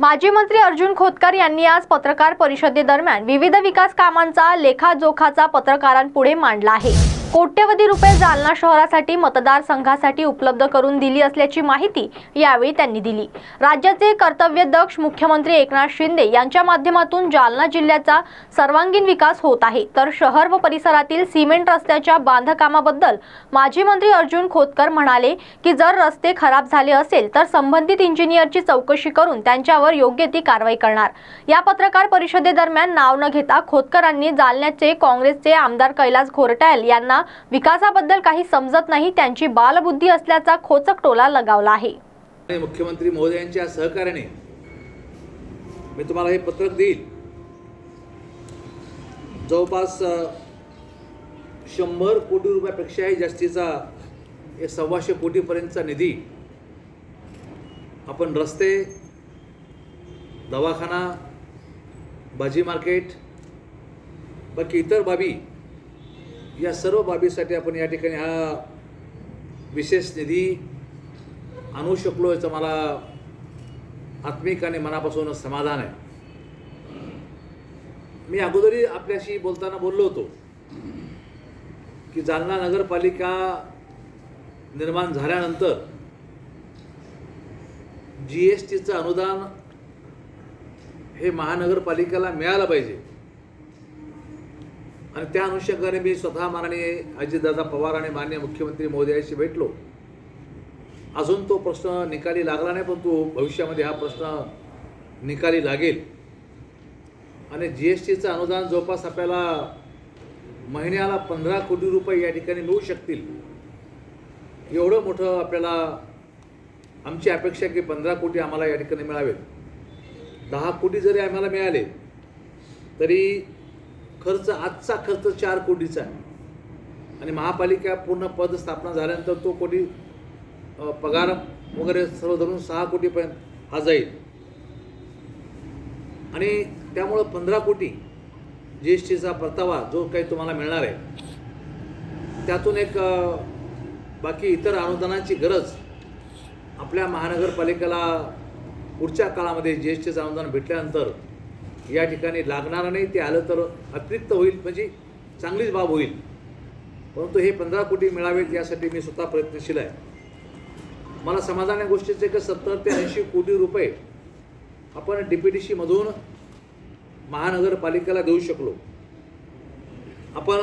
माजी मंत्री अर्जुन खोतकर यांनी आज पत्रकार परिषदेदरम्यान विविध विकास कामांचा लेखाजोखाचा पत्रकारांपुढे मांडला आहे. कोट्यवधी रुपये जालना शहरासाठी मतदारसंघासाठी उपलब्ध करून दिली असल्याची माहिती यावेळी त्यांनी दिली. राज्याचे कर्तव्यदक्ष मुख्यमंत्री एकनाथ शिंदे यांच्या माध्यमातून जालना जिल्ह्याचा सर्वांगीण विकास होत आहे. तर शहर व परिसरातील सिमेंट रस्त्याच्या बांधकामाबद्दल माजी मंत्री अर्जुन खोतकर म्हणाले की जर रस्ते खराब झाले असेल तर संबंधित इंजिनियरची चौकशी करून त्यांच्यावर योग्य ती कारवाई करणार. या पत्रकार परिषदेदरम्यान नाव न घेता खोतकरांनी जालन्याचे काँग्रेसचे आमदार कैलास घोरटायल यांना विकासाबद्दल काही समजत नाही त्यांची बालबुद्धी असल्याचा खोचक टोला लगावला आहे. मुख्यमंत्री महोदयांच्या सहकार्याने मी तुम्हाला हे पत्रक देईल. जवळपास शंभर कोटी रुपयापेक्षाही जास्तीचा एक सव्वाशे कोटीपर्यंतचा निधी आपण रस्ते दवाखाना भाजी मार्केट बाकी इतर बाबी या सर्व बाबीसाठी आपण या ठिकाणी हा विशेष निधी आणू शकलो याचं मला आत्मिक आणि मनापासून समाधान आहे. मी अगोदरही आपल्याशी बोलताना बोललो होतो की जालना नगरपालिका निर्माण झाल्यानंतर जी एस टीचं अनुदान हे महानगरपालिकेला मिळालं पाहिजे. आणि त्या अनुषंगाने मी स्वतः माननीय अजितदादा पवार आणि मान्य मुख्यमंत्री मोदयांशी भेटलो. अजून तो प्रश्न निकाली लागला नाही पण तो भविष्यामध्ये हा प्रश्न निकाली लागेल. आणि जी एस टीचं अनुदान जवळपास आपल्याला महिन्याला पंधरा कोटी रुपये या ठिकाणी मिळू शकतील. एवढं मोठं आपल्याला आमची अपेक्षा आहे की पंधरा कोटी आम्हाला या ठिकाणी मिळावेत. दहा कोटी जरी आम्हाला मिळाले तरी खर्च आजचा खर्च चार कोटीचा आहे. आणि महापालिका पूर्ण पद स्थापना झाल्यानंतर तो कोटी पगार वगैरे सर्व धरून सहा कोटीपर्यंत हा जाईल. आणि त्यामुळं पंधरा कोटी जी एस टीचा परतावा जो काही तुम्हाला मिळणार आहे त्यातून एक बाकी इतर अनुदानाची गरज आपल्या महानगरपालिकेला पुढच्या काळामध्ये जी एस टीचं अनुदान भेटल्यानंतर या ठिकाणी लागणार नाही ते आलं तर अतिरिक्त होईल म्हणजे चांगलीच बाब होईल. परंतु हे पंधरा कोटी मिळावेत यासाठी मी स्वतः प्रयत्नशील आहे. मला समाधान या गोष्टीचे की सत्तर ते ऐंशी कोटी रुपये आपण डी पी डी सीमधून महानगरपालिकेला देऊ शकलो. आपण